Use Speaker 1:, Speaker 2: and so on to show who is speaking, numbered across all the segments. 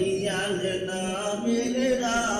Speaker 1: कलिया नाम मेरा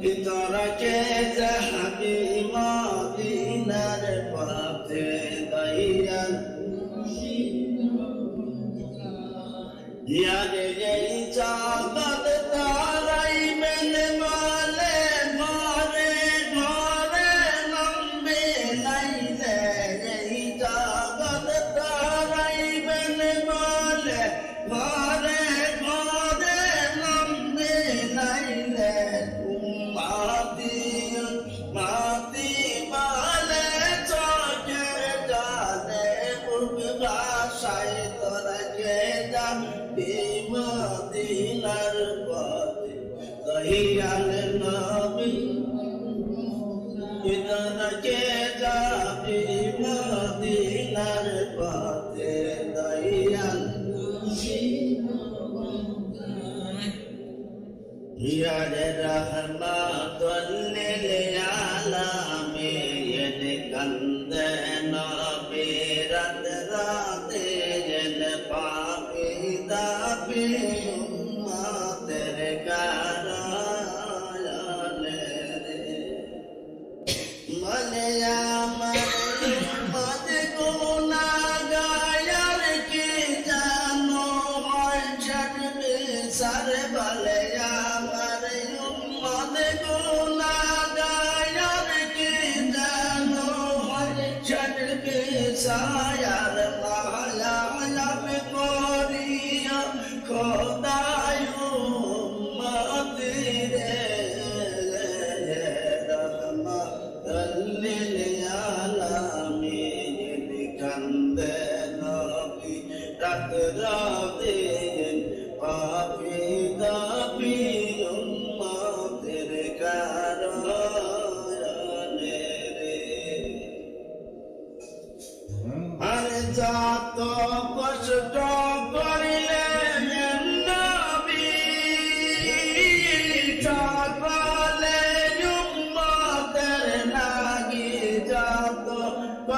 Speaker 1: বিতরকে যাহাবি মদিনার পথে দইয়াল ইয়ারে এই জগত মধুর ভাষায় তোরা খেদাম বিমদিনার পথে কহিয়াল নবী। তোরা খেদাম বিমদিনার পথে দয়াল হিয়ারে রহমা খোদায় মদিরে রাত রাতে পাপি দাবি উম্মাদের কারণে রে। আর যত কষ্ট
Speaker 2: করে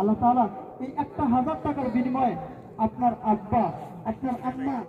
Speaker 2: আল্লাহ তাআলা এই একটা হাজার টাকার বিনিময়ে আপনার আব্বা আপনার আম্মা